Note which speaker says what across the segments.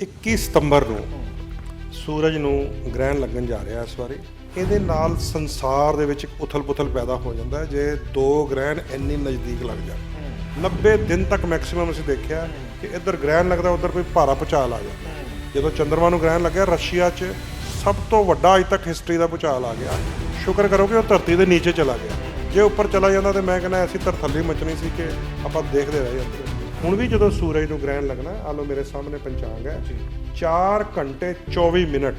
Speaker 1: 21 ਸਤੰਬਰ ਨੂੰ ਸੂਰਜ ਨੂੰ ਗ੍ਰਹਿਣ ਲੱਗਣ ਜਾ ਰਿਹਾ ਇਸ ਵਾਰੀ। ਇਹਦੇ ਨਾਲ ਸੰਸਾਰ ਦੇ ਵਿੱਚ ਇੱਕ ਉਥਲ-ਪੁਥਲ ਪੈਦਾ ਹੋ ਜਾਂਦਾ ਜੇ ਦੋ ਗ੍ਰਹਿਣ ਇੰਨੀ ਨਜ਼ਦੀਕ ਲੱਗ ਜਾਣ। 90 ਦਿਨ ਤੱਕ ਮੈਕਸਿਮਮ ਅਸੀਂ ਦੇਖਿਆ ਕਿ ਇੱਧਰ ਗ੍ਰਹਿਣ ਲੱਗਦਾ, ਉੱਧਰ ਕੋਈ ਭਾਰਾ ਭੂਚਾਲ ਆ ਜਾਂਦਾ। ਜਦੋਂ ਚੰ드ਰਮਾ ਨੂੰ ਗ੍ਰਹਿਣ ਲੱਗਿਆ, ਰਸ਼ੀਆ 'ਚ ਸਭ ਤੋਂ ਵੱਡਾ ਅਜ ਤੱਕ ਹਿਸਟਰੀ ਦਾ ਭੂਚਾਲ ਆ ਗਿਆ। ਸ਼ੁਕਰ ਕਰੋ ਕਿ ਉਹ ਧਰਤੀ ਦੇ ਨੀਚੇ ਚਲਾ ਗਿਆ। ਜੇ ਉੱਪਰ ਚਲਾ ਜਾਂਦਾ ਤੇ ਮੈਂ ਕਹਿੰਦਾ ਐਸੀ ਧਰਤੱਲੀ ਮਚਣੀ ਸੀ ਕਿ ਆਪਾਂ ਦੇਖਦੇ ਰਹਿ ਜਾਂਦੇ। ਹੁਣ ਵੀ ਜਦੋਂ ਸੂਰਜ ਨੂੰ ਗ੍ਰਹਿਣ ਲੱਗਣਾ ਆ ਲੋ ਮੇਰੇ ਸਾਹਮਣੇ ਪੰਚਾਂਗ ਹੈ। 4 ਘੰਟੇ 24 ਮਿੰਟ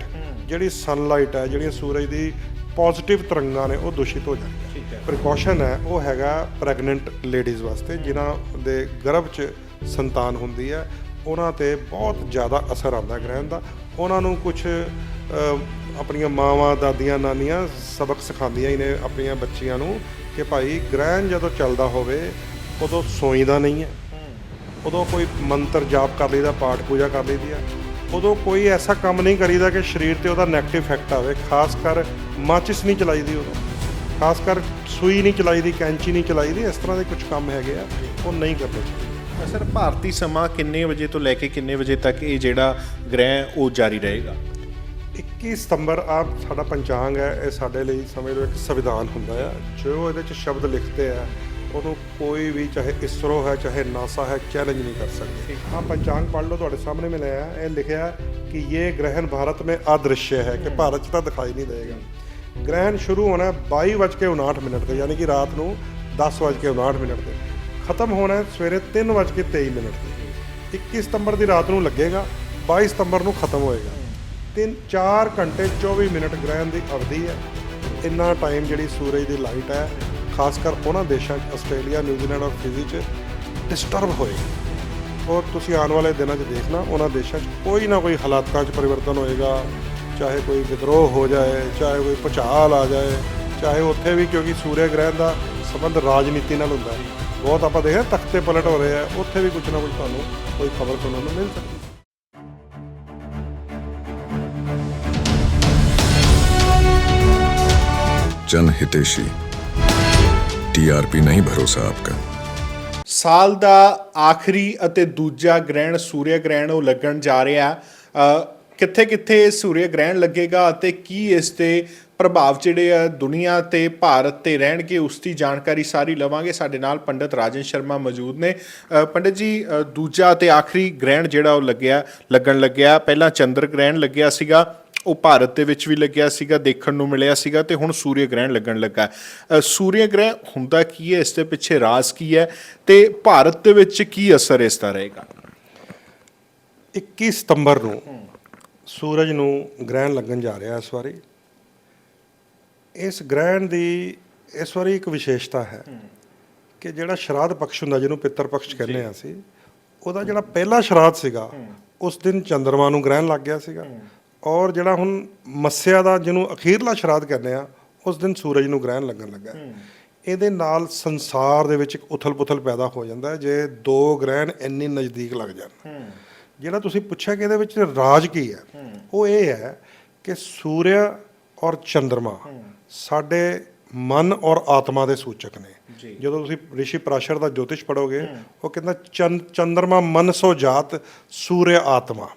Speaker 1: ਜਿਹੜੀ ਸਨਲਾਈਟ ਹੈ ਜਿਹੜੀਆਂ ਸੂਰਜ ਦੀ ਪੋਜ਼ਿਟਿਵ ਤਰੰਗਾਂ ਨੇ ਉਹ ਦੂਸ਼ਿਤ ਹੋ ਜਾਂਦੀਆਂ। ਪ੍ਰੀਕਾਸ਼ਨ ਹੈ। ਉਹ ਹੈਗਾ ਪ੍ਰੈਗਨੈਂਟ ਲੇਡੀਜ਼ ਵਾਸਤੇ ਜਿਨ੍ਹਾਂ ਦੇ ਗਰਭ 'ਚ ਸੰਤਾਨ ਹੁੰਦੀ ਹੈ। ਉਹਨਾਂ ਤੇ ਬਹੁਤ ਜ਼ਿਆਦਾ ਅਸਰ ਆਉਂਦਾ ਗ੍ਰਹਿਣ ਦਾ। ਉਹਨਾਂ ਨੂੰ ਕੁਝ ਆਪਣੀਆਂ ਮਾਵਾਂ ਦਾਦੀਆਂ ਨਾਨੀਆਂ ਸਬਕ ਸਿਖਾਉਂਦੀਆਂ ਹੀ ਨੇ ਆਪਣੀਆਂ ਬੱਚੀਆਂ ਨੂੰ ਕਿ ਭਾਈ ਗ੍ਰਹਿਣ ਜਦੋਂ ਚੱਲਦਾ ਹੋਵੇ ਉਦੋਂ ਸੋਈਦਾ ਨਹੀਂ ਹੈ। ਉਦੋਂ ਕੋਈ ਮੰਤਰ ਜਾਪ ਕਰ ਲਈਦਾ ਪਾਠ ਪੂਜਾ ਕਰ ਲਈਦੀ ਆ। ਉਦੋਂ ਕੋਈ ਐਸਾ ਕੰਮ ਨਹੀਂ ਕਰੀਦਾ ਕਿ ਸਰੀਰ ਤੇ ਉਹਦਾ 네ਗੇਟਿਵ ਇਫੈਕਟ ਆਵੇ ਖਾਸ ਕਰ ਮਾਚਿਸ ਨਹੀਂ ਚਲਾਈਦੀ ਉਦੋਂ। ਖਾਸ ਕਰ ਸੂਈ ਨਹੀਂ ਚਲਾਈਦੀ ਕੈਂਚੀ ਨਹੀਂ ਚਲਾਈਦੀ ਇਸ ਤਰ੍ਹਾਂ ਦੇ ਕੁਝ ਕੰਮ ਹੈਗੇ ਆ ਉਹ ਨਹੀਂ ਕਰਨੇ ਚਾਹੀਦੇ।
Speaker 2: ਸਰ ਭਾਰਤੀ ਸਮਾਂ ਕਿੰਨੇ ਵਜੇ ਤੋਂ ਲੈ ਕੇ ਕਿੰਨੇ ਵਜੇ ਤੱਕ ਇਹ ਜਿਹੜਾ ਗ੍ਰਹਿ ਉਹ ਜਾਰੀ ਰਹੇਗਾ?
Speaker 1: 21 ਸਤੰਬਰ ਆ ਸਾਡਾ ਪੰਚਾਂਗ ਹੈ ਇਹ ਸਾਡੇ ਲਈ ਸਮਝ ਲਓ ਇੱਕ ਸੰਵਿਧਾਨ ਹੁੰਦਾ ਆ ਜੋ ਇਹਦੇ ਚ ਸ਼ਬਦ ਲਿਖਦੇ ਆ ਉਹਨੂੰ ਕੋਈ ਵੀ ਚਾਹੇ ਇਸਰੋ ਹੈ ਚਾਹੇ ਨਾਸਾ ਹੈ ਚੈਲੰਜ ਨਹੀਂ ਕਰ ਸਕਦੇ। ਹਾਂ। ਪਹਿਚਾਨ ਪੜ ਲਓ ਤੁਹਾਡੇ ਸਾਹਮਣੇ ਮੈਂ ਲਿਆ। ਇਹ ਲਿਖਿਆ ਕਿ ਇਹ ਗ੍ਰਹਿਣ ਭਾਰਤ ਮੇ ਅਦ੍ਰਿਸ਼ ਹੈ ਕਿ ਭਾਰਤ 'ਚ ਤਾਂ ਦਿਖਾਈ ਨਹੀਂ ਦੇਗਾ। ਗ੍ਰਹਿਣ ਸ਼ੁਰੂ ਹੋਣਾ 22:59 ਮਿੰਟ ਤੇ ਯਾਨੀ ਕਿ ਰਾਤ ਨੂੰ 10:59 ਮਿੰਟ ਤੇ ਖਤਮ ਹੋਣਾ ਸਵੇਰੇ 3:23 ਮਿੰਟ ਤੇ 21 ਸਤੰਬਰ ਦੀ ਰਾਤ ਨੂੰ ਲੱਗੇਗਾ 22 ਸਤੰਬਰ ਨੂੰ ਖਤਮ ਹੋਏਗਾ। 3 4 ਘੰਟੇ 24 ਮਿੰਟ ਗ੍ਰਹਿਣ ਦੀ ਅਵਧੀ ਹੈ। ਇੰਨਾ ਟਾਈਮ ਜਿਹੜੀ ਸੂਰਜ ਦੀ ਲਾਈਟ ਹੈ ਖਾਸ ਕਰ ਉਹਨਾਂ ਦੇਸ਼ਾਂ 'ਚ, ਆਸਟ੍ਰੇਲੀਆ ਨਿਊਜ਼ੀਲੈਂਡ ਔਰ ਫਿਜੀ 'ਚ ਡਿਸਟਰਬ ਹੋਏ। ਔਰ ਤੁਸੀਂ ਆਉਣ ਵਾਲੇ ਦਿਨਾਂ 'ਚ ਦੇਖਣਾ, ਉਹਨਾਂ ਦੇਸ਼ਾਂ 'ਚ ਕੋਈ ਨਾ ਕੋਈ ਹਾਲਾਤਾਂ 'ਚ ਪਰਿਵਰਤਨ ਹੋਏਗਾ, ਚਾਹੇ ਕੋਈ ਵਿਦਰੋਹ ਹੋ ਜਾਏ, ਚਾਹੇ ਕੋਈ ਪਛਾਲ ਆ ਜਾਏ, ਚਾਹੇ ਉੱਥੇ ਵੀ ਕਿਉਂਕਿ ਸੂਰਯ ਗ੍ਰਹਿਣ ਦਾ ਸੰਬੰਧ ਰਾਜਨੀਤੀ ਨਾਲ ਹੁੰਦਾ ਹੈ। ਬਹੁਤ ਆਪਾਂ ਦੇਖਿਆ ਤਖਤੇ ਪਲਟ ਹੋ ਰਹੇ ਆ, ਉੱਥੇ ਵੀ ਕੁਝ ਨਾ ਕੁਝ ਤੁਹਾਨੂੰ ਕੋਈ ਖਬਰ ਸੁਣਨ ਨੂੰ ਮਿਲ ਸਕਦੀ। ਹੈ
Speaker 3: টিআরপি ਨਹੀਂ, ਭਰੋਸਾ ਆਪਕਾ।
Speaker 2: ਸਾਲ ਦਾ ਆਖਰੀ ਅਤੇ ਦੂਜਾ ਗ੍ਰਹਿਣ ਸੂਰਯ ਗ੍ਰਹਿਣ ਉਹ ਲੱਗਣ ਜਾ ਰਿਹਾ। ਕਿੱਥੇ ਕਿੱਥੇ ਸੂਰਯ ਗ੍ਰਹਿਣ ਲੱਗੇਗਾ ਅਤੇ ਕੀ ਇਸ ਤੇ ਪ੍ਰਭਾਵ ਜਿਹੜੇ ਆ ਦੁਨੀਆ ਤੇ ਭਾਰਤ ਤੇ ਰਹਿਣਗੇ, ਉਸ ਦੀ ਜਾਣਕਾਰੀ ਸਾਰੀ ਲਵਾਂਗੇ। ਸਾਡੇ ਨਾਲ ਪੰਡਿਤ ਰਾਜਨ ਸ਼ਰਮਾ ਮੌਜੂਦ ਨੇ। ਪੰਡਿਤ ਜੀ ਦੂਜਾ ਤੇ ਆਖਰੀ ਗ੍ਰਹਿਣ ਜਿਹੜਾ ਉਹ ਲੱਗਿਆ, ਲੱਗਣ ਲੱਗਿਆ। ਪਹਿਲਾਂ ਚੰਦਰ ਗ੍ਰਹਿਣ ਲੱਗਿਆ ਸੀਗਾ। ਉਹ ਭਾਰਤ ਦੇ ਵਿੱਚ ਵੀ ਲੱਗਿਆ ਸੀਗਾ ਦੇਖਣ ਨੂੰ ਮਿਲਿਆ ਸੀਗਾ ਤੇ ਹੁਣ ਸੂਰਯ ਗ੍ਰਹਿਣ ਲੱਗਣ ਲੱਗਾ ਸੂਰਯ ਗ੍ਰਹਿ ਹੁੰਦਾ ਕੀ ਹੈ? ਇਸ ਦੇ ਪਿੱਛੇ ਰਾਜ਼ ਕੀ ਹੈ? ਤੇ ਭਾਰਤ ਦੇ ਵਿੱਚ ਕੀ ਅਸਰ ਇਸ ਦਾ ਰਹੇਗਾ?
Speaker 1: 21 ਸਤੰਬਰ ਨੂੰ ਸੂਰਜ ਨੂੰ ਗ੍ਰਹਿਣ ਲੱਗਣ ਜਾ ਰਿਹਾ ਇਸ ਵਾਰੀ। ਇਸ ਗ੍ਰਹਿਣ ਦੀ ਇਸ ਵਾਰੀ ਇੱਕ ਵਿਸ਼ੇਸ਼ਤਾ ਹੈ ਕਿ ਜਿਹੜਾ ਸ਼ਰਾਧ ਪਕਸ਼ ਹੁੰਦਾ ਜਿਹਨੂੰ ਪਿੱਤਰ ਪਕਸ਼ ਕਹਿੰਦੇ ਆ ਅਸੀਂ ਉਹਦਾ ਜਿਹੜਾ ਪਹਿਲਾ ਸ਼ਰਾਧ ਸੀਗਾ ਉਸ ਦਿਨ ਚੰ드ਰਮਾ ਨੂੰ ਗ੍ਰਹਿਣ ਲੱਗ ਗਿਆ ਸੀਗਾ। ਔਰ ਜਿਹੜਾ ਹੁਣ ਮੱਸਿਆ ਦਾ ਜਿਹਨੂੰ ਅਖੀਰਲਾ ਸ਼ਰਾਧ ਕਹਿੰਦੇ ਆ ਉਸ ਦਿਨ ਸੂਰਜ ਨੂੰ ਗ੍ਰਹਿਣ ਲੱਗਣ ਲੱਗਾ। ਇਹਦੇ ਨਾਲ ਸੰਸਾਰ ਦੇ ਵਿੱਚ ਇੱਕ ਉਥਲ-ਪੁਥਲ ਪੈਦਾ ਹੋ ਜਾਂਦਾ ਜੇ ਦੋ ਗ੍ਰਹਿਣ ਇੰਨੀ ਨਜ਼ਦੀਕ ਲੱਗ ਜਾਣ। ਜਿਹੜਾ ਤੁਸੀਂ ਪੁੱਛਿਆ ਕਿ ਇਹਦੇ ਵਿੱਚ ਰਾਜ ਕੀ ਹੈ ਉਹ ਇਹ ਹੈ ਕਿ ਸੂਰਯ ਔਰ ਚੰ드ਰਮਾ ਸਾਡੇ ਮਨ ਔਰ ਆਤਮਾ ਦੇ ਸੂਚਕ ਨੇ। ਜਦੋਂ ਤੁਸੀਂ ਰਿਸ਼ੀ ਪ੍ਰਾਸ਼ਰ ਦਾ ਜੋਤਿਸ਼ ਪੜੋਗੇ ਉਹ ਕਹਿੰਦਾ ਚੰਦ ਚੰ드ਰਮਾ ਮਨ ਸੋ ਜਾਤ ਸੂਰਯ ਆਤਮਾ।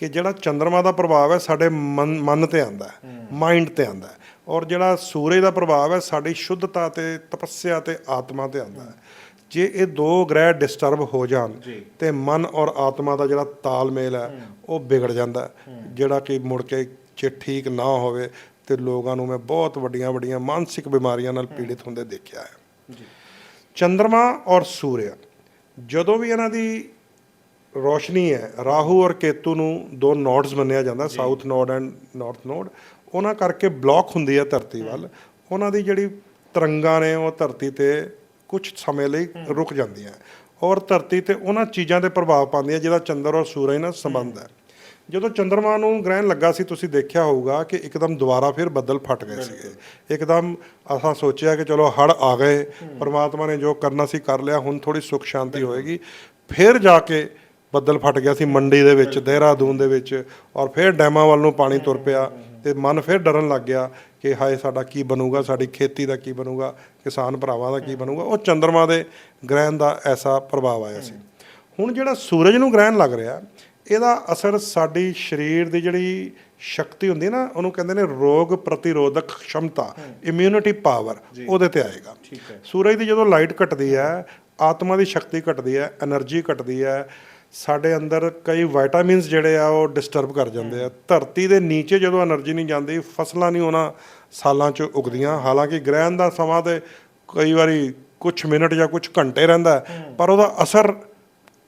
Speaker 1: ਕਿ ਜਿਹੜਾ ਚੰ드ਰਮਾ ਦਾ ਪ੍ਰਭਾਵ ਹੈ ਸਾਡੇ ਮਨ ਮਨ ਤੇ ਆਂਦਾ ਮਾਈਂਡ ਤੇ ਆਂਦਾ ਔਰ ਜਿਹੜਾ ਸੂਰਜ ਦਾ ਪ੍ਰਭਾਵ ਹੈ ਸਾਡੀ ਸ਼ੁੱਧਤਾ ਤੇ ਤਪੱਸਿਆ ਤੇ ਆਤਮਾ ਤੇ ਆਂਦਾ ਹੈ। ਜੇ ਇਹ ਦੋ ਗ੍ਰਹਿ ਡਿਸਟਰਬ ਹੋ ਜਾਣ ਤੇ ਮਨ ਔਰ ਆਤਮਾ ਦਾ ਜਿਹੜਾ ਤਾਲਮੇਲ ਹੈ ਉਹ ਵਿਗੜ ਜਾਂਦਾ ਜਿਹੜਾ ਕਿ ਮੁੜ ਕੇ ਜੇ ਠੀਕ ਨਾ ਹੋਵੇ ਤੇ ਲੋਕਾਂ ਨੂੰ ਮੈਂ ਬਹੁਤ ਵੱਡੀਆਂ ਵੱਡੀਆਂ ਮਾਨਸਿਕ ਬਿਮਾਰੀਆਂ ਨਾਲ ਪੀੜਿਤ ਹੁੰਦੇ ਦੇਖਿਆ ਹੈ। ਚੰ드ਰਮਾ ਔਰ ਸੂਰਯ ਜਦੋਂ ਵੀ ਇਹਨਾਂ ਦੀ ਰੋਸ਼ਨੀ ਹੈ। ਰਾਹੂ ਔਰ ਕੇਤੂ ਨੂੰ ਦੋ ਨੋਡਸ ਮੰਨਿਆ ਜਾਂਦਾ south node and north node ਉਹਨਾਂ ਕਰਕੇ ਬਲੌਕ ਹੁੰਦੀ ਹੈ ਧਰਤੀ ਵੱਲ। ਉਹਨਾਂ ਦੀ ਜਿਹੜੀ ਤਰੰਗਾਂ ਨੇ ਉਹ ਧਰਤੀ ਤੇ ਕੁਝ ਸਮੇਂ ਲਈ ਰੁਕ ਜਾਂਦੀਆਂ। ਔਰ ਧਰਤੀ ਤੇ ਉਹਨਾਂ ਚੀਜ਼ਾਂ ਦੇ ਪ੍ਰਭਾਵ ਪਾਉਂਦੀਆਂ ਜਿਹਦਾ ਚੰਦਰ ਔਰ ਸੂਰਜ ਨਾਲ ਸੰਬੰਧ ਹੈ। ਜਦੋਂ ਚੰ드ਰਮਾ ਨੂੰ ਗ੍ਰਹਿਣ ਲੱਗਾ ਸੀ ਤੁਸੀਂ ਦੇਖਿਆ ਹੋਊਗਾ ਕਿ ਇੱਕਦਮ ਦੁਬਾਰਾ ਫਿਰ ਬੱਦਲ ਫਟ ਗਏ ਸੀਗੇ। ਇੱਕਦਮ ਅਸਾਂ ਸੋਚਿਆ ਕਿ ਚਲੋ ਹੜ ਆ ਗਏ। ਪਰਮਾਤਮਾ ਨੇ ਜੋ ਕਰਨਾ ਸੀ ਕਰ ਲਿਆ ਹੁਣ ਥੋੜੀ ਸੁੱਖ ਸ਼ਾਂਤੀ ਹੋਏਗੀ। ਫਿਰ ਜਾ ਕੇ ਬੱਦਲ ਫਟ ਗਿਆ ਸੀ ਮੰਡੀ ਦੇ ਵਿੱਚ ਦੇਹਰਾਦੂਨ ਦੇ ਵਿੱਚ ਔਰ ਫਿਰ ਡੈਮਾਂ ਵੱਲ ਨੂੰ ਪਾਣੀ ਤੁਰ ਪਿਆ ਤੇ ਮਨ ਫਿਰ ਡਰਨ ਲੱਗ ਗਿਆ ਕਿ ਹਾਏ ਸਾਡਾ ਕੀ ਬਣੂਗਾ ਸਾਡੀ ਖੇਤੀ ਦਾ ਕੀ ਬਣੂਗਾ ਕਿਸਾਨ ਭਰਾਵਾਂ ਦਾ ਕੀ ਬਣੂਗਾ। ਉਹ ਚੰਦਰਮਾ ਦੇ ਗ੍ਰਹਿਣ ਦਾ ਐਸਾ ਪ੍ਰਭਾਵ ਆਇਆ ਸੀ। ਹੁਣ ਜਿਹੜਾ ਸੂਰਜ ਨੂੰ ਗ੍ਰਹਿਣ ਲੱਗ ਰਿਹਾ ਇਹਦਾ ਅਸਰ ਸਾਡੀ ਸਰੀਰ ਦੀ ਜਿਹੜੀ ਸ਼ਕਤੀ ਹੁੰਦੀ ਨਾ ਉਹਨੂੰ ਕਹਿੰਦੇ ਨੇ ਰੋਗ ਪ੍ਰਤੀਰੋਧਕ ਖਮਤਾ ਇਮਿਊਨਿਟੀ ਪਾਵਰ ਉਹਦੇ ਤੇ ਆਏਗਾ। ਸੂਰਜ ਦੀ ਜਦੋਂ ਲਾਈਟ ਘਟਦੀ ਹੈ ਆਤਮਾ ਦੀ ਸ਼ਕਤੀ ਘਟਦੀ ਹੈ એનર્ਜੀ ਘਟਦੀ ਹੈ ਸਾਡੇ ਅੰਦਰ ਕਈ ਵਿਟਾਮਿਨਸ ਜਿਹੜੇ ਆ ਉਹ ਡਿਸਟਰਬ ਕਰ ਜਾਂਦੇ ਆ। ਧਰਤੀ ਦੇ ਨੀਚੇ ਜਦੋਂ એનર્ਜੀ ਨਹੀਂ ਜਾਂਦੀ, ਫਸਲਾਂ ਨਹੀਂ ਉਹਨਾਂ ਸਾਲਾਂ 'ਚ ਉਗਦੀਆਂ। ਹਾਲਾਂਕਿ ਗ੍ਰਹਿਣ ਦਾ ਸਮਾਂ ਤੇ ਕਈ ਵਾਰੀ ਕੁਝ ਮਿੰਟ ਜਾਂ ਕੁਝ ਘੰਟੇ ਰਹਿੰਦਾ ਪਰ ਉਹਦਾ ਅਸਰ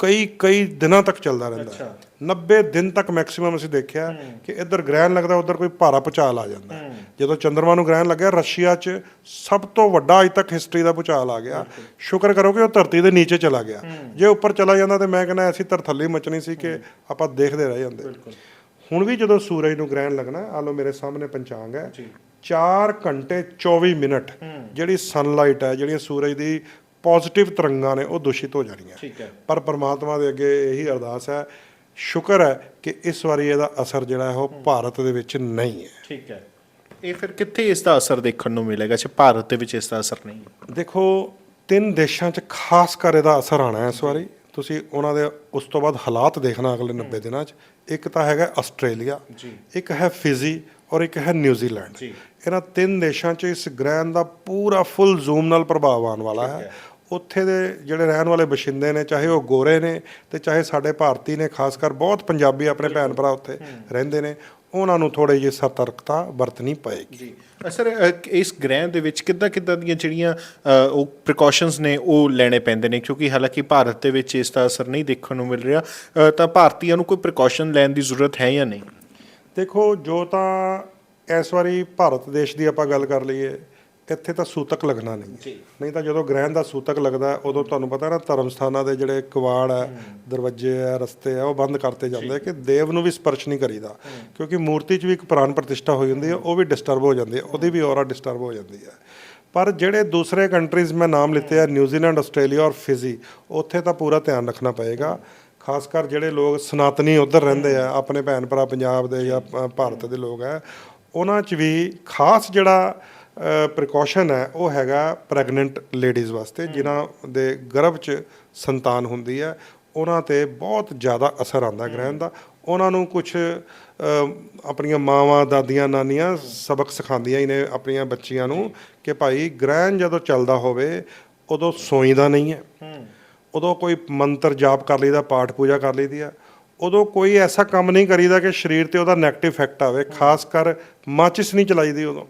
Speaker 1: ਕਈ ਕਈ ਦਿਨਾਂ ਤੱਕ ਚੱਲਦਾ ਰਹਿੰਦਾ। ਹੈ 90 ਦਿਨ ਤੱਕ ਮੈਕਸਿਮਮ ਅਸੀਂ ਦੇਖਿਆ ਕਿ ਇੱਧਰ ਗ੍ਰਹਿਣ ਲੱਗਦਾ ਉਧਰ ਕੋਈ ਭਾਰਾ ਭੁਚਾਲ ਆ ਜਾਂਦਾ। ਜਦੋਂ ਚੰ드ਰਮਾ ਨੂੰ ਗ੍ਰਹਿਣ ਲੱਗਿਆ ਰਸ਼ੀਆ 'ਚ ਸਭ ਤੋਂ ਵੱਡਾ ਅਜ ਤੱਕ ਹਿਸਟਰੀ ਦਾ ਭੁਚਾਲ ਆ ਗਿਆ। ਸ਼ੁਕਰ ਕਰੋ ਕਿ ਉਹ ਧਰਤੀ ਦੇ ਨੀਚੇ ਚਲਾ ਗਿਆ। ਜੇ ਉੱਪਰ ਚਲਾ ਜਾਂਦਾ ਤੇ ਮੈਂ ਕਹਿੰਦਾ ਐਸੀ ਤਰਥੱਲੀ ਮਚਣੀ ਸੀ ਕਿ ਆਪਾਂ ਦੇਖਦੇ ਰਹਿ ਜਾਂਦੇ। ਹੁਣ ਵੀ ਜਦੋਂ ਸੂਰਜ ਨੂੰ ਗ੍ਰਹਿਣ ਲੱਗਣਾ ਆ ਲੋ ਮੇਰੇ ਸਾਹਮਣੇ ਪੰਚਾਂਗ ਹੈ। 4 ਘੰਟੇ 24 ਮਿੰਟ ਜਿਹੜੀ ਸਨਲਾਈਟ ਹੈ ਜਿਹੜੀਆਂ ਸੂਰਜ ਦੀ ਪੋਜ਼ਿਟਿਵ ਤਰੰਗਾਂ ਨੇ ਉਹ ਦੂਸ਼ਿਤ ਹੋ ਜਾਣੀਆਂ।
Speaker 2: ਠੀਕ ਹੈ।
Speaker 1: ਪਰ ਪਰਮਾਤਮਾ ਦੇ ਅੱਗੇ ਇਹੀ ਅਰਦਾਸ ਹੈ ਸ਼ੁਕਰ ਹੈ ਕਿ ਇਸ ਵਾਰੀ ਇਹਦਾ ਅਸਰ ਜਿਹੜਾ ਹੈ ਉਹ ਭਾਰਤ ਦੇ ਵਿੱਚ ਨਹੀਂ ਹੈ।
Speaker 2: ਠੀਕ ਹੈ। ਇਹ ਫਿਰ ਕਿੱਥੇ ਇਸ ਦਾ ਅਸਰ ਦੇਖਣ ਨੂੰ ਮਿਲੇਗਾ? ਜੇ ਭਾਰਤ ਦੇ ਵਿੱਚ ਇਸ ਦਾ ਅਸਰ ਨਹੀਂ
Speaker 1: ਦੇਖੋ ਤਿੰਨ ਦੇਸ਼ਾਂ 'ਚ ਖਾਸ ਕਰ ਇਹਦਾ ਅਸਰ ਆਣਾ ਹੈ ਇਸ ਵਾਰੀ। ਤੁਸੀਂ ਉਹਨਾਂ ਦੇ ਉਸ ਤੋਂ ਬਾਅਦ ਹਾਲਾਤ ਦੇਖਣਾ ਅਗਲੇ 90 ਦਿਨਾਂ 'ਚ। ਇੱਕ ਤਾਂ ਹੈਗਾ ਆਸਟ੍ਰੇਲੀਆ
Speaker 2: ਜੀ।
Speaker 1: ਇੱਕ ਹੈ ਫਿਜੀ ਔਰ ਇੱਕ ਹੈ ਨਿਊਜ਼ੀਲੈਂਡ।
Speaker 2: ਜੀ।
Speaker 1: ਇਹਨਾਂ ਤਿੰਨ ਦੇਸ਼ਾਂ 'ਚ ਇਸ ਗ੍ਰਹਿਣ ਦਾ ਪੂਰਾ ਫੁੱਲ ਜ਼ੂਮ ਨਾਲ ਪ੍ਰਭਾਵ ਆਉਣ ਵਾਲਾ ਹੈ। ਉੱਥੇ ਦੇ ਜਿਹੜੇ ਰਹਿਣ ਵਾਲੇ ਬਸ਼ਿੰਦੇ ਨੇ ਚਾਹੇ ਉਹ ਗੋਰੇ ਨੇ ਤੇ ਚਾਹੇ ਸਾਡੇ ਭਾਰਤੀ ਨੇ ਖਾਸ ਕਰ ਬਹੁਤ ਪੰਜਾਬੀ ਆਪਣੇ ਭੈਣ ਭਰਾ ਉੱਥੇ ਰਹਿੰਦੇ ਨੇ ਉਹਨਾਂ ਨੂੰ ਥੋੜੀ ਜਿਹੀ ਸਤਰਕਤਾ ਵਰਤਣੀ ਪਏਗੀ।
Speaker 2: ਜੀ। ਸਰ ਇਸ ਗ੍ਰਹਿ ਦੇ ਵਿੱਚ ਕਿੱਦਾਂ ਕਿੱਦਾਂ ਦੀਆਂ ਜਿਹੜੀਆਂ ਉਹ ਪ੍ਰੀਕਾਸ਼ਨਸ ਨੇ ਉਹ ਲੈਣੇ ਪੈਂਦੇ ਨੇ? ਕਿਉਂਕਿ ਹਾਲਾਂਕਿ ਭਾਰਤ ਦੇ ਵਿੱਚ ਇਸ ਦਾ ਅਸਰ ਨਹੀਂ ਦੇਖਣ ਨੂੰ ਮਿਲ ਰਿਹਾ। ਤਾਂ ਭਾਰਤੀਆਂ ਨੂੰ ਕੋਈ ਪ੍ਰੀਕਾਸ਼ਨ ਲੈਣ ਦੀ ਜ਼ਰੂਰਤ ਹੈ ਜਾਂ ਨਹੀਂ?
Speaker 1: ਦੇਖੋ ਜੋ ਤਾਂ ਇਸ ਵਾਰੀ ਭਾਰਤ ਦੇਸ਼ ਦੀ ਆਪਾਂ ਗੱਲ ਕਰ ਲਈਏ ਇੱਥੇ ਤਾਂ ਸੂਤਕ ਲੱਗਣਾ ਨਹੀਂ ਹੈ। ਨਹੀਂ ਤਾਂ ਜਦੋਂ ਗ੍ਰਹਿਣ ਦਾ ਸੂਤਕ ਲੱਗਦਾ ਹੈ, ਉਦੋਂ ਤੁਹਾਨੂੰ ਪਤਾ ਨਾ ਧਰਮ ਸਥਾਨਾਂ ਦੇ ਜਿਹੜੇ ਕਵਾੜ ਹੈ ਦਰਵਾਜ਼ੇ ਹੈ ਰਸਤੇ ਹੈ ਉਹ ਬੰਦ ਕਰਤੇ ਜਾਂਦੇ ਆ ਕਿ ਦੇਵ ਨੂੰ ਵੀ ਸਪਰਸ਼ ਨਹੀਂ ਕਰੀਦਾ। ਕਿਉਂਕਿ ਮੂਰਤੀ 'ਚ ਵੀ ਇੱਕ ਪ੍ਰਾਨ ਪ੍ਰਤਿਸ਼ਠਾ ਹੋ ਜਾਂਦੀ ਹੈ ਉਹ ਵੀ ਡਿਸਟਰਬ ਹੋ ਜਾਂਦੀ ਹੈ ਉਹਦੀ ਵੀ ਔਰਾ ਡਿਸਟਰਬ ਹੋ ਜਾਂਦੀ ਹੈ। ਪਰ ਜਿਹੜੇ ਦੂਸਰੇ ਕੰਟਰੀਜ਼ ਮੈਂ ਨਾਮ ਲਿੱਤੇ ਆ ਨਿਊਜ਼ੀਲੈਂਡ ਆਸਟ੍ਰੇਲੀਆ ਔਰ ਫਿਜੀ ਉੱਥੇ ਤਾਂ ਪੂਰਾ ਧਿਆਨ ਰੱਖਣਾ ਪਏਗਾ। ਖਾਸ ਕਰ ਜਿਹੜੇ ਲੋਕ ਸਨਾਤਨੀ ਉਧਰ ਰਹਿੰਦੇ ਆ ਆਪਣੇ ਭੈਣ ਭਰਾ ਪੰਜਾਬ ਦੇ ਜਾਂ ਭਾਰਤ ਦੇ ਲੋਕ ਆ ਉਹਨਾਂ 'ਚ ਵੀ ਖਾਸ ਜਿਹੜਾ ਪ੍ਰੀਕਾਸ਼ਨ ਹੈ ਉਹ ਹੈਗਾ ਪ੍ਰੈਗਨੈਂਟ ਲੇਡੀਜ਼ ਵਾਸਤੇ ਜਿਨ੍ਹਾਂ ਦੇ ਗਰਭ 'ਚ ਸੰਤਾਨ ਹੁੰਦੀ ਹੈ ਉਹਨਾਂ ਤੇ ਬਹੁਤ ਜ਼ਿਆਦਾ ਅਸਰ ਆਉਂਦਾ ਗ੍ਰਹਿਣ ਦਾ। ਉਹਨਾਂ ਨੂੰ ਕੁਝ ਆਪਣੀਆਂ ਮਾਵਾਂ ਦਾਦੀਆਂ ਨਾਨੀਆਂ ਸਬਕ ਸਿਖਾਉਂਦੀਆਂ ਹੀ ਨੇ ਆਪਣੀਆਂ ਬੱਚੀਆਂ ਨੂੰ ਕਿ ਭਾਈ ਗ੍ਰਹਿਣ ਜਦੋਂ ਚੱਲਦਾ ਹੋਵੇ ਉਦੋਂ ਸੋਈਦਾ ਨਹੀਂ ਹੈ। ਉਦੋਂ ਕੋਈ ਮੰਤਰ ਜਾਪ ਕਰ ਲਈਦਾ ਪਾਠ ਪੂਜਾ ਕਰ ਲਈਦੀ ਆ ਉਦੋਂ ਕੋਈ ਐਸਾ ਕੰਮ ਨਹੀਂ ਕਰੀਦਾ ਕਿ ਸਰੀਰ ਤੇ ਉਹਦਾ 네ਗੇਟਿਵ ਇਫੈਕਟ ਆਵੇ ਖਾਸ ਕਰ ਮਾਚਿਸ ਨਹੀਂ ਚਲਾਈਦੀ ਉਦੋਂ।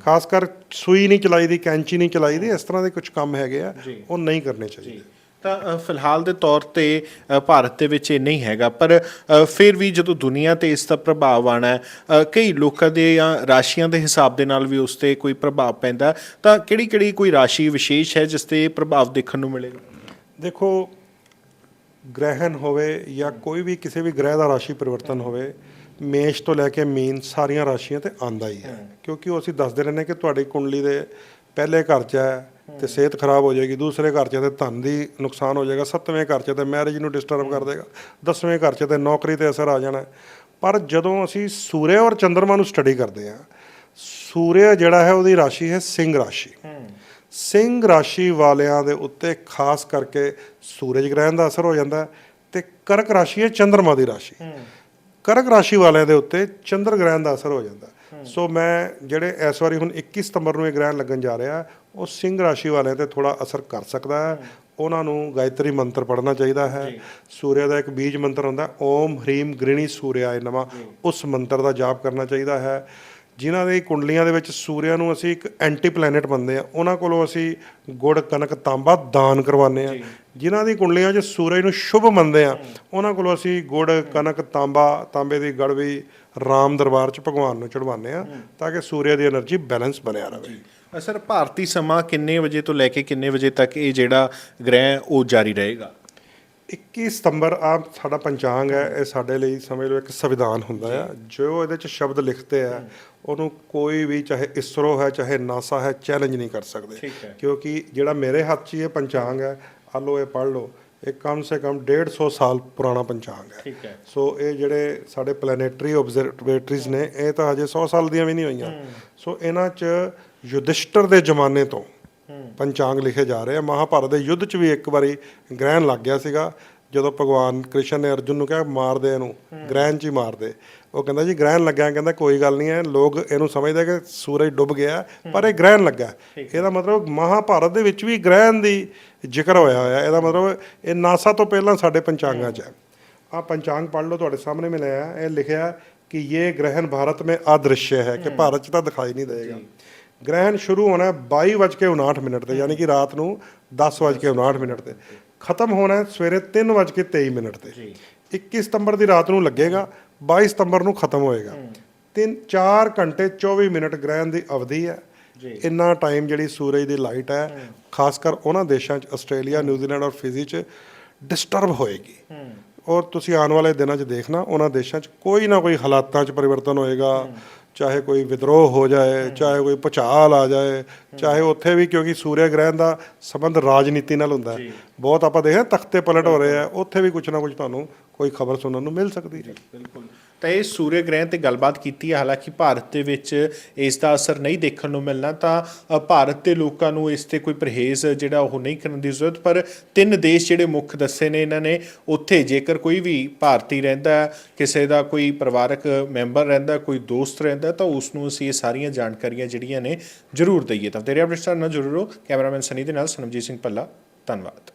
Speaker 1: ਖਾਸ ਕਰ ਸੂਈ ਨਹੀਂ ਚਲਾਈਦੀ ਕੈਂਚੀ ਨਹੀਂ ਚਲਾਈਦੀ ਇਸ ਤਰ੍ਹਾਂ ਦੇ ਕੁਝ ਕੰਮ ਹੈਗੇ ਆ ਉਹ ਨਹੀਂ ਕਰਨੇ ਚਾਹੀਦੇ।
Speaker 2: ਤਾਂ ਫਿਲਹਾਲ ਦੇ ਤੌਰ ਤੇ ਭਾਰਤ ਦੇ ਵਿੱਚ ਇਹ ਨਹੀਂ ਹੈਗਾ ਪਰ ਫਿਰ ਵੀ ਜਦੋਂ ਦੁਨੀਆ ਤੇ ਇਸ ਦਾ ਪ੍ਰਭਾਵ ਆਣਾ ਹੈ ਕਈ ਲੋਕਾਂ ਦੇ ਜਾਂ ਰਾਸ਼ੀਆਂ ਦੇ ਹਿਸਾਬ ਦੇ ਨਾਲ ਵੀ ਉਸ ਤੇ ਕੋਈ ਪ੍ਰਭਾਵ ਪੈਂਦਾ ਤਾਂ ਕਿਹੜੀ ਕਿਹੜੀ ਕੋਈ ਰਾਸ਼ੀ ਵਿਸ਼ੇਸ਼ ਹੈ ਜਿਸ ਤੇ ਪ੍ਰਭਾਵ ਦੇਖਣ ਨੂੰ ਮਿਲੇਗਾ?
Speaker 1: ਦੇਖੋ ਗ੍ਰਹਿਣ ਹੋਵੇ ਜਾਂ ਕੋਈ ਵੀ ਕਿਸੇ ਵੀ ਗ੍ਰਹਿ ਦਾ ਰਾਸ਼ੀ ਪਰਿਵਰਤਨ ਹੋਵੇ ਮੇਸ਼ ਤੋਂ ਲੈ ਕੇ ਮੀਨ ਸਾਰੀਆਂ ਰਾਸ਼ੀਆਂ ਤੇ ਆਂਦਾ ਹੀ ਹੈ। ਕਿਉਂਕਿ ਉਹ ਅਸੀਂ ਦੱਸਦੇ ਰਹਿੰਦੇ ਕਿ ਤੁਹਾਡੀ ਕੁੰਡਲੀ ਦੇ ਪਹਿਲੇ ਘਰ 'ਚ ਹੈ ਤੇ ਸਿਹਤ ਖਰਾਬ ਹੋ ਜਾਏਗੀ ਦੂਸਰੇ ਘਰ 'ਚ ਤੇ ਧਨ ਦੀ ਨੁਕਸਾਨ ਹੋ ਜਾਏਗਾ ਸੱਤਵੇਂ ਘਰ 'ਚ ਤੇ ਮੈਰਿਜ ਨੂੰ ਡਿਸਟਰਬ ਕਰ ਦੇਗਾ ਦਸਵੇਂ ਘਰ 'ਚ ਤੇ ਨੌਕਰੀ ਤੇ ਅਸਰ ਆ ਜਾਣਾ। ਪਰ ਜਦੋਂ ਅਸੀਂ ਸੂਰਯ ਔਰ ਚੰ드ਰਮਾ ਨੂੰ ਸਟੱਡੀ ਕਰਦੇ ਹਾਂ ਸੂਰਯ ਜਿਹੜਾ ਹੈ ਉਹਦੀ ਰਾਸ਼ੀ ਹੈ ਸਿੰਘ ਰਾਸ਼ੀ। ਸਿੰਘ ਰਾਸ਼ੀ ਵਾਲਿਆਂ ਦੇ ਉੱਤੇ ਖਾਸ ਕਰਕੇ ਸੂਰਜ ਗ੍ਰਹਿਣ ਦਾ ਅਸਰ ਹੋ ਜਾਂਦਾ ਤੇ ਕਰਕ ਰਾਸ਼ੀ ਹੈ ਚੰ드ਰਮਾ ਦੀ ਰਾਸ਼ੀ। ਕਰਕ ਰਾਸ਼ੀ ਵਾਲਿਆਂ ਦੇ ਉੱਤੇ ਚੰਦਰ ਗ੍ਰਹਿਣ ਦਾ ਅਸਰ ਹੋ ਜਾਂਦਾ। ਸੋ ਮੈਂ ਜਿਹੜੇ ਇਸ ਵਾਰੀ ਹੁਣ 21 ਸਤੰਬਰ ਨੂੰ ਇਹ ਗ੍ਰਹਿਣ ਲੱਗਣ ਜਾ ਰਿਹਾ ਉਹ ਸਿੰਘ ਰਾਸ਼ੀ ਵਾਲਿਆਂ ਤੇ ਥੋੜਾ ਅਸਰ ਕਰ ਸਕਦਾ ਹੈ। ਉਹਨਾਂ ਨੂੰ ਗਾਇਤਰੀ ਮੰਤਰ ਪੜ੍ਹਨਾ ਚਾਹੀਦਾ ਹੈ। ਸੂਰਿਆ ਦਾ ਇੱਕ ਬੀਜ ਮੰਤਰ ਹੁੰਦਾ ਓਮ ਹਰੀਮ ਗ੍ਰਿਣੀ ਸੂਰਿਆਏ ਨਮः। ਉਸ ਮੰਤਰ ਦਾ ਜਾਪ ਕਰਨਾ ਚਾਹੀਦਾ ਹੈ। ਜਿਨ੍ਹਾਂ ਦੇ ਕੁੰਡਲੀਆਂ ਦੇ ਵਿੱਚ ਸੂਰਿਆ ਨੂੰ ਅਸੀਂ ਇੱਕ ਐਂਟੀ ਪਲੈਨਟ ਬੰਦੇ ਆ ਉਹਨਾਂ ਕੋਲੋਂ ਅਸੀਂ ਗੁੜ ਕਣਕ ਤਾਂਬਾ ਦਾਨ ਕਰਵਾਉਂਦੇ ਆ ਜਿਨ੍ਹਾਂ ਦੀ ਕੁੰਡਲੀਆਂ 'ਚ ਸੂਰਜ ਨੂੰ ਸ਼ੁਭ ਮੰਨਦੇ ਆ ਉਹਨਾਂ ਕੋਲੋਂ ਅਸੀਂ ਗੁੜ ਕਣਕ ਤਾਂਬਾ ਤਾਂਬੇ ਦੀ ਗੜਵੀ ਰਾਮ ਦਰਬਾਰ 'ਚ ਭਗਵਾਨ ਨੂੰ ਚੜਵਾਉਂਦੇ ਆ ਤਾਂ ਕਿ ਸੂਰਜ ਦੀ એનર્ਜੀ ਬੈਲੈਂਸ ਬਣਿਆ ਰਹੇ।
Speaker 2: ਅਸਰ ਭਾਰਤੀ ਸਮਾਂ ਕਿੰਨੇ ਵਜੇ ਤੋਂ ਲੈ ਕੇ ਕਿੰਨੇ ਵਜੇ ਤੱਕ ਇਹ ਜਿਹੜਾ ਗ੍ਰਹਿ ਉਹ ਜਾਰੀ ਰਹੇਗਾ?
Speaker 1: 21 ਸਤੰਬਰ ਆ ਸਾਡਾ ਪੰਚਾਂਗ ਹੈ ਇਹ ਸਾਡੇ ਲਈ ਸਮਝ ਲਓ ਇੱਕ ਸੰਵਿਧਾਨ ਹੁੰਦਾ ਹੈ। ਜੋ। ਇਹਦੇ ਚ ਸ਼ਬਦ ਲਿਖਤੇ ਆ ਉਹਨੂੰ ਕੋਈ ਵੀ ਚਾਹੇ ਇਸਰੋ ਹੈ ਚਾਹੇ ਨਾਸਾ ਹੈ ਚੈਲੰਜ ਨਹੀਂ ਕਰ ਸਕਦੇ। ਕਿਉਂਕਿ ਜਿਹੜਾ ਮੇਰੇ ਹੱਥ 'ਚ ਇਹ ਪੰਚਾਂਗ ਹੈ ਆ ਲਓ ਇਹ ਪੜ੍ਹ ਲਓ ਇਹ ਕਮ ਸੇ ਕਮ 150 ਸਾਲ ਪੁਰਾਣਾ ਪੰਚਾਂਗ ਹੈ।
Speaker 2: ਠੀਕ ਹੈ।
Speaker 1: ਸੋ ਇਹ ਜਿਹੜੇ ਸਾਡੇ ਪਲੈਨੇਟਰੀ ਆਬਜ਼ਰਵੇਟਰੀਜ਼ ਨੇ ਇਹ ਤਾਂ ਹਜੇ 100 ਸਾਲ ਦੀਆਂ ਵੀ ਨਹੀਂ ਹੋਈਆਂ। ਸੋ ਇਹਨਾਂ 'ਚ ਯੁਧਿਸ਼ਟਰ ਦੇ ਜ਼ਮਾਨੇ ਤੋਂ ਪੰਚਾਂਗ ਲਿਖੇ ਜਾ ਰਹੇ ਆ। ਮਹਾਭਾਰਤ ਦੇ ਯੁੱਧ 'ਚ ਵੀ ਇੱਕ ਵਾਰੀ ਗ੍ਰਹਿਣ ਲੱਗ ਗਿਆ ਸੀਗਾ। ਜਦੋਂ ਭਗਵਾਨ ਕ੍ਰਿਸ਼ਨ ਨੇ ਅਰਜੁਨ ਨੂੰ ਕਿਹਾ ਮਾਰਦੇ ਇਹਨੂੰ। ਗ੍ਰਹਿਣ 'ਚ ਹੀ ਮਾਰ ਉਹ ਕਹਿੰਦਾ ਜੀ ਗ੍ਰਹਿਣ ਲੱਗਾ ਕਹਿੰਦਾ ਕੋਈ ਗੱਲ ਨਹੀਂ ਹੈ ਲੋਕ ਇਹਨੂੰ ਸਮਝਦੇ ਕਿ ਸੂਰਜ ਡੁੱਬ ਗਿਆ ਪਰ ਇਹ ਗ੍ਰਹਿਣ ਲੱਗਾ। ਇਹਦਾ ਮਤਲਬ ਮਹਾਭਾਰਤ ਦੇ ਵਿੱਚ ਵੀ ਗ੍ਰਹਿਣ ਦੀ ਜ਼ਿਕਰ ਹੋਇਆ ਹੋਇਆ। ਇਹਦਾ ਮਤਲਬ ਇਹ ਨਾਸਾ ਤੋਂ ਪਹਿਲਾਂ ਸਾਡੇ ਪੰਚਾਂਗਾਂ 'ਚ ਹੈ। ਆ ਪੰਚਾਂਗ ਪੜ੍ਹ ਲਓ ਤੁਹਾਡੇ ਸਾਹਮਣੇ ਮਿਲਿਆ ਇਹ ਲਿਖਿਆ ਕਿ ਇਹ ਗ੍ਰਹਿਣ ਭਾਰਤ ਮੇਂ ਅਦ੍ਰਿਸ਼ ਹੈ ਕਿ ਭਾਰਤ 'ਚ ਤਾਂ ਦਿਖਾਈ ਨਹੀਂ ਦੇਵੇਗਾ ਗ੍ਰਹਿਣ ਸ਼ੁਰੂ ਹੋਣਾ 22:59 ਮਿੰਟ ਤੇ ਯਾਨੀ ਕਿ ਰਾਤ ਨੂੰ 10:59 ਮਿੰਟ ਤੇ। ਖਤਮ ਹੋਣਾ ਹੈ ਸਵੇਰੇ 3:23 ਮਿੰਟ ਤੇ। 21 ਸਤੰਬਰ ਦੀ ਰਾਤ ਨੂੰ ਲੱਗੇਗਾ 22 ਸਤੰਬਰ ਨੂੰ ਖਤਮ ਹੋਏਗਾ। ਤਿੰਨ 4 ਘੰਟੇ 24 ਮਿੰਟ ਗ੍ਰਹਿਣ ਦੀ ਅਵਧੀ ਹੈ। ਇੰਨਾ ਟਾਈਮ ਜਿਹੜੀ ਸੂਰਜ ਦੀ ਲਾਈਟ ਹੈ ਖਾਸ ਕਰ ਉਹਨਾਂ ਦੇਸ਼ਾਂ 'ਚ ਆਸਟ੍ਰੇਲੀਆ ਨਿਊਜ਼ੀਲੈਂਡ ਔਰ ਫਿਜੀ 'ਚ ਡਿਸਟਰਬ ਹੋਏਗੀ। ਔਰ ਤੁਸੀਂ ਆਉਣ ਵਾਲੇ ਦਿਨਾਂ 'ਚ ਦੇਖਣਾ ਉਹਨਾਂ ਦੇਸ਼ਾਂ 'ਚ ਕੋਈ ਨਾ ਕੋਈ ਹਾਲਾਤਾਂ 'ਚ ਪਰਿਵਰਤਨ ਹੋਏਗਾ। ਚਾਹੇ ਕੋਈ ਵਿਦਰੋਹ ਹੋ ਜਾਏ ਚਾਹੇ ਕੋਈ ਭੁਚਾਲ ਆ ਜਾਏ ਚਾਹੇ ਉੱਥੇ ਵੀ ਕਿਉਂਕਿ ਸੂਰਯ ਗ੍ਰਹਿਣ ਦਾ ਸੰਬੰਧ ਰਾਜਨੀਤੀ ਨਾਲ ਹੁੰਦਾ ਹੈ। ਬਹੁਤ ਆਪਾਂ ਦੇਖਿਆ ਤਖਤੇ ਪਲਟ ਹੋ ਰਹੇ ਆ ਉੱਥੇ ਵੀ ਕੁਝ ਨਾ ਕੁਝ ਤੁਹਾਨੂੰ ਕੋਈ ਖਬਰ ਸੁਣਨ ਨੂੰ ਮਿਲ ਸਕਦੀ ਹੈ।
Speaker 2: ਬਿਲਕੁਲ। ਤਾਂ ਇਹ ਸੂਰਯ ਗ੍ਰਹਿਣ ਤੇ ਗੱਲਬਾਤ ਕੀਤੀ ਹੈ ਹਾਲਾਂਕਿ ਭਾਰਤ ਦੇ ਵਿੱਚ ਇਸ ਦਾ ਅਸਰ ਨਹੀਂ ਦੇਖਣ ਨੂੰ ਮਿਲਣਾ, ਤਾਂ ਭਾਰਤ ਦੇ ਲੋਕਾਂ ਨੂੰ ਇਸ ਤੇ ਕੋਈ ਪਰਹੇਜ਼, ਜਿਹੜਾ ਉਹ ਨਹੀਂ ਕਰਨ ਦੀ ਜ਼ਰੂਰਤ, ਪਰ ਤਿੰਨ ਦੇਸ਼ ਜਿਹੜੇ ਮੁੱਖ ਦੱਸੇ ਨੇ ਇਹਨਾਂ ਨੇ, ਉੱਥੇ ਜੇਕਰ ਕੋਈ ਵੀ ਭਾਰਤੀ ਰਹਿੰਦਾ, ਕਿਸੇ ਦਾ ਕੋਈ ਪਰਿਵਾਰਕ ਮੈਂਬਰ ਰਹਿੰਦਾ, ਕੋਈ ਦੋਸਤ ਰਹਿੰਦਾ, ਤਾਂ ਉਸ ਨੂੰ ਅਸੀਂ ਇਹ ਸਾਰੀਆਂ ਜਾਣਕਾਰੀਆਂ ਜਿਹੜੀਆਂ ਨੇ ਜ਼ਰੂਰ ਦਈਏ। ਤਾਂ ਤੇਰੇ ਅਪਡੇਟਸ ਨਾਲ ਜਰੂਰ ਰਹੋ। ਕੈਮਰਾਮੈਨ ਸਨੀ ਦੇ ਨਾਲ ਸਨਮਜੀਤ ਸਿੰਘ ਪੱਲਾ ਧੰਨਵਾਦ।